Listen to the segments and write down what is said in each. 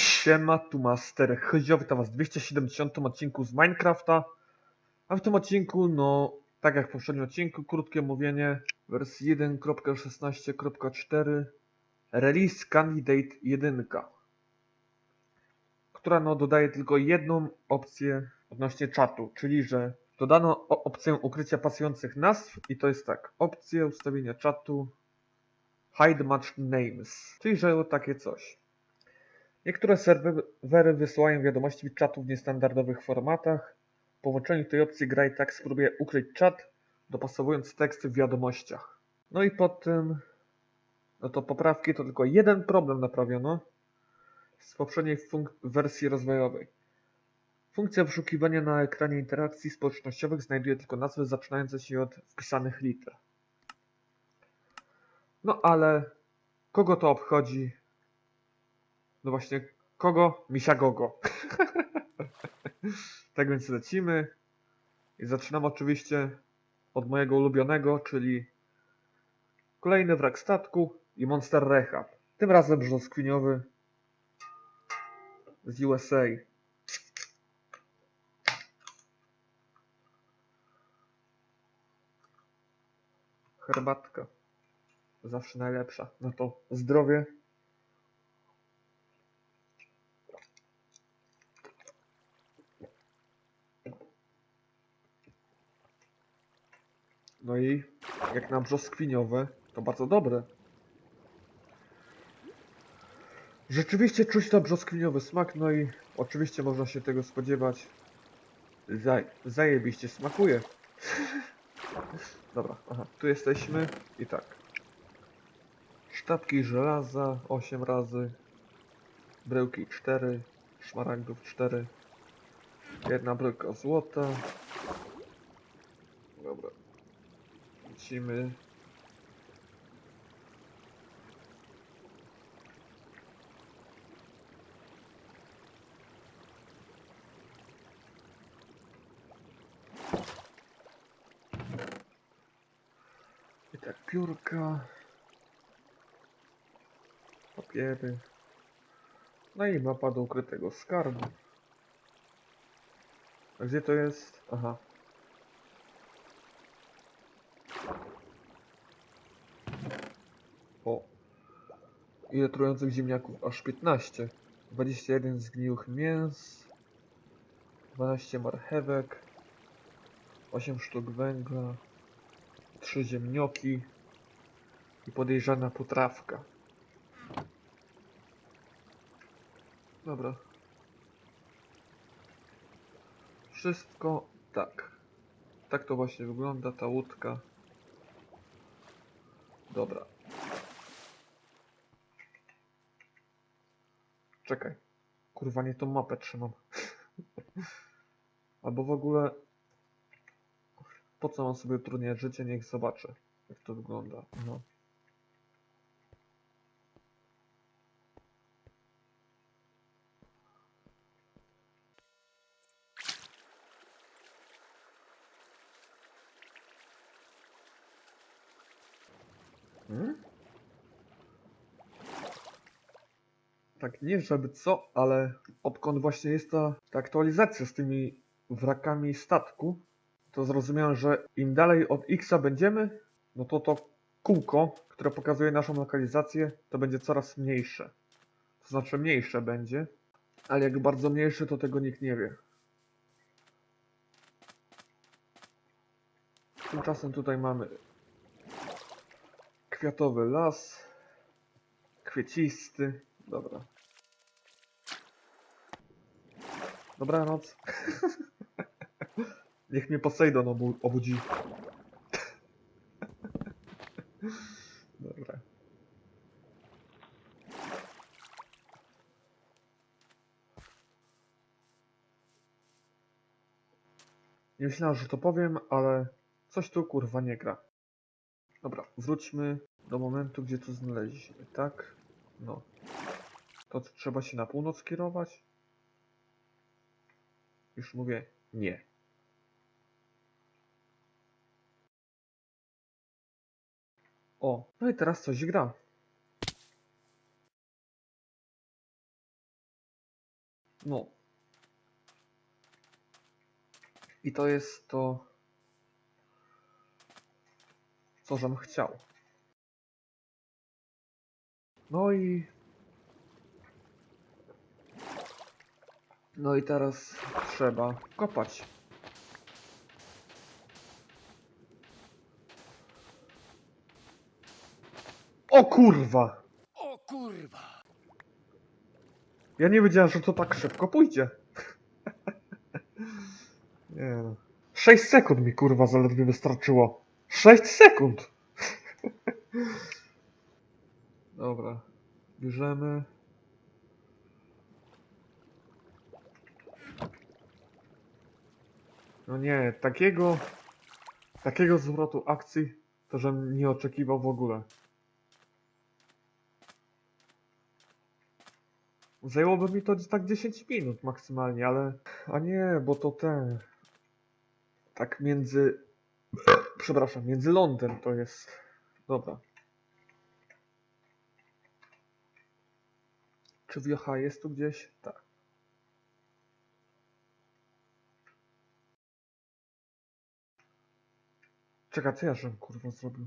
Siema, tu Master Chyzio, witam was w 270 odcinku z Minecrafta. A w tym odcinku, no, tak jak w poprzednim odcinku, krótkie omówienie wersji 1.16.4 Release Candidate 1 która no dodaje tylko jedną opcję odnośnie czatu, czyli że dodano opcję ukrycia pasujących nazw i to jest tak, opcję ustawienia czatu Hide Match Names, czyli że takie coś. Niektóre serwery wysyłają wiadomości czatu w niestandardowych formatach. Po włączeniu tej opcji gra i tak spróbuje ukryć czat, dopasowując teksty w wiadomościach. No i po tym, no to poprawki to tylko jeden problem naprawiono z poprzedniej wersji rozwojowej. Funkcja wyszukiwania na ekranie interakcji społecznościowych znajduje tylko nazwy zaczynające się od wpisanych liter. No ale kogo to obchodzi? No właśnie, kogo? Misia Gogo. tak więc lecimy. I zaczynam oczywiście od mojego ulubionego, czyli kolejny wrak statku i Monster Rehab. Tym razem brzoskwiniowy z USA. Herbatka. Zawsze najlepsza. No to zdrowie. No i jak na brzoskwiniowe, to bardzo dobre. Rzeczywiście czuć to brzoskwiniowy smak, no i oczywiście można się tego spodziewać. Zaj zajebiście smakuje. Dobra, aha, tu jesteśmy i tak. Sztabki żelaza 8 razy, bryłki 4, szmaragdów 4, jedna bryłka złota. Dobra. Lecimy. I tak piórka. Papiery. No i mapa do ukrytego skarbu. A gdzie to jest? Aha. O. Ile trujących ziemniaków? Aż 15. 21 zgniłych mięs. 12 marchewek. 8 sztuk węgla. 3 ziemnioki. I podejrzana potrawka. Dobra. Wszystko tak. Tak to właśnie wygląda ta łódka. Dobra. Czekaj. Kurwa, nie tą mapę trzymam. Albo w ogóle... Po co mam sobie utrudniać życie? Niech zobaczę, jak to wygląda. No. Tak, nie żeby co, ale odkąd właśnie jest ta, ta aktualizacja z tymi wrakami statku, to zrozumiałem, że im dalej od X będziemy, no to to kółko, które pokazuje naszą lokalizację, to będzie coraz mniejsze. To znaczy mniejsze będzie, ale jak bardzo mniejsze, to tego nikt nie wie. Tymczasem tutaj mamy kwiatowy las, kwiecisty, dobra. Dobranoc. Niech mnie Poseidon obu obudzi. Dobra. Nie myślałem, że to powiem, ale coś tu kurwa nie gra. Dobra, wróćmy do momentu, gdzie to znaleźliśmy, tak? No. To trzeba się na północ kierować? Już mówię, nie. O, no i teraz coś gra. No. I to jest to, co żem chciał. No i... No i teraz trzeba kopać. O kurwa! O kurwa! Ja nie wiedziałem, że to tak szybko pójdzie. nie no. 6 sekund mi kurwa zaledwie wystarczyło. 6 sekund! Dobra. Bierzemy. No nie, takiego... Takiego zwrotu akcji to żem nie oczekiwał w ogóle. Zajęłoby mi to tak 10 minut maksymalnie, ale... A nie, bo to ten... Tak między... Przepraszam, między lądem to jest... Dobra. Czy wiocha jest tu gdzieś? Tak. Czekaj, co ja żem kurwa zrobił?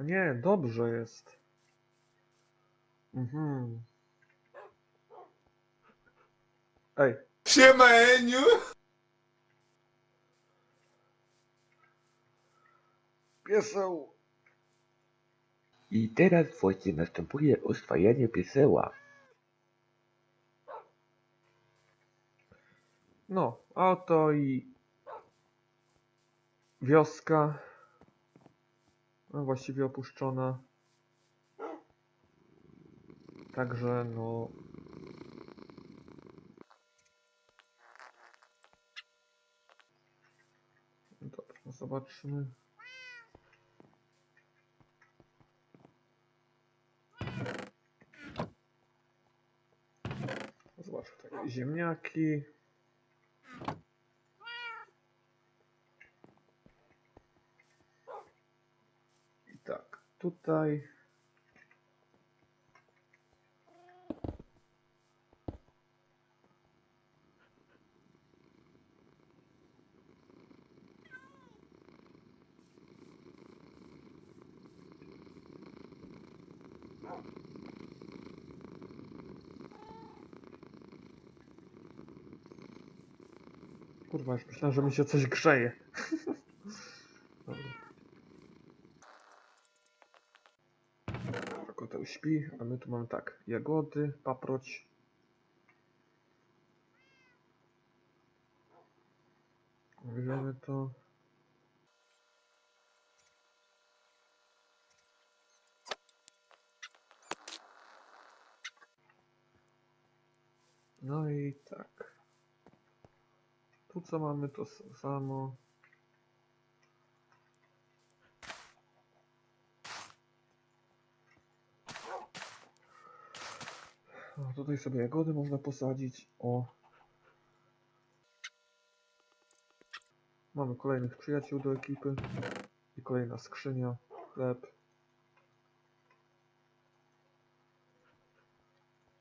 Nie, dobrze jest. Mhm. Ej, Siema Eniu! pieseł! I teraz właśnie następuje oswajanie pieseła. No, oto i wioska. Właściwie opuszczona. Także no. Dobra, zobaczmy. Zobaczmy takie ziemniaki. I tak, tutaj. Kurwa, już myślałem, że mi się coś grzeje. Koteł śpi, a my tu mamy tak, jagody, paproć. Bierzemy to. No i tak. Tu co mamy to samo. Tutaj sobie jagody można posadzić. O. Mamy kolejnych przyjaciół do ekipy. I kolejna skrzynia. Chleb.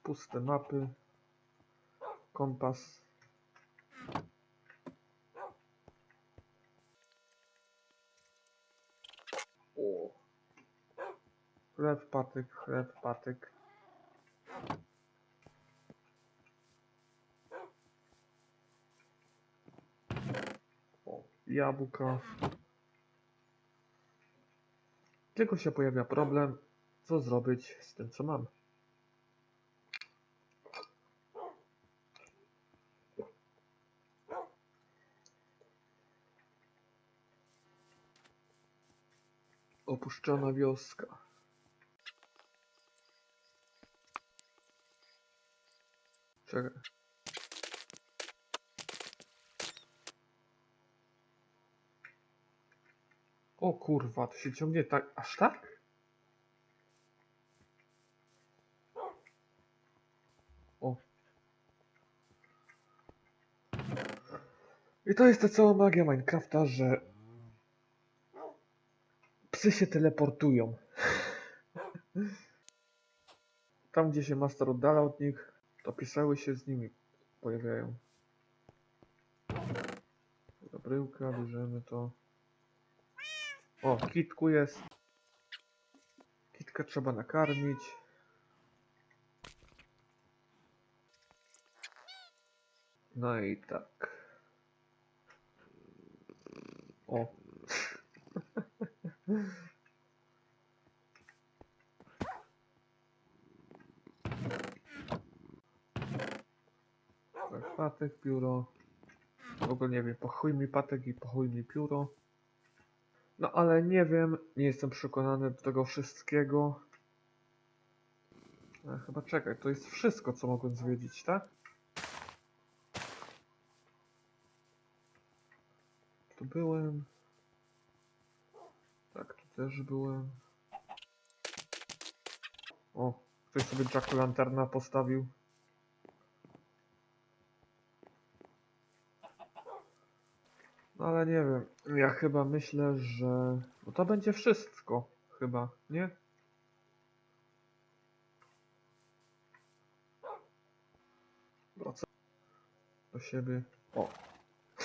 Puste mapy. Kompas. O. Chleb, patyk, chleb, patyk. O, jabłka. Tylko się pojawia problem, co zrobić z tym, co mam. Opuszczona wioska. Czekaj. O kurwa, to się ciągnie tak, aż tak? O. I to jest ta cała magia Minecrafta, że psy się teleportują. Tam, gdzie się master oddala od nich, to pisały się z nimi pojawiają. Dobra, Bryłka, bierzemy to. O, kitku jest. Kitkę trzeba nakarmić. No i tak. O. Tak, patek, pióro. W ogóle nie wiem, pochuj mi patek i pochuj mi pióro. No ale nie wiem, nie jestem przekonany do tego wszystkiego. Ale chyba czekaj, to jest wszystko, co mogłem zwiedzić, tak? Tu byłem. Tak, tu też byłem. O, ktoś sobie Jack Lanterna postawił. No ale nie wiem, ja chyba myślę, że... No to będzie wszystko, chyba, nie? Wracam do siebie. O.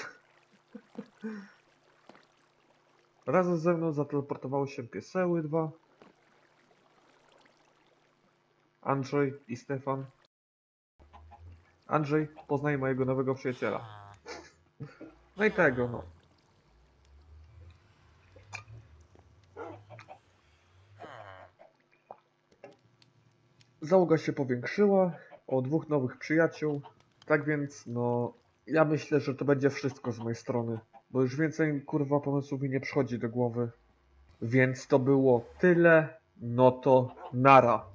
Razem ze mną zateleportowały się pieseły dwa. Andrzej i Stefan. Andrzej, poznaj mojego nowego przyjaciela. No i tego, no. Załoga się powiększyła o dwóch nowych przyjaciół. Tak więc, no, ja myślę, że to będzie wszystko z mojej strony. Bo już więcej, kurwa, pomysłów mi nie przychodzi do głowy. Więc to było tyle. No to nara.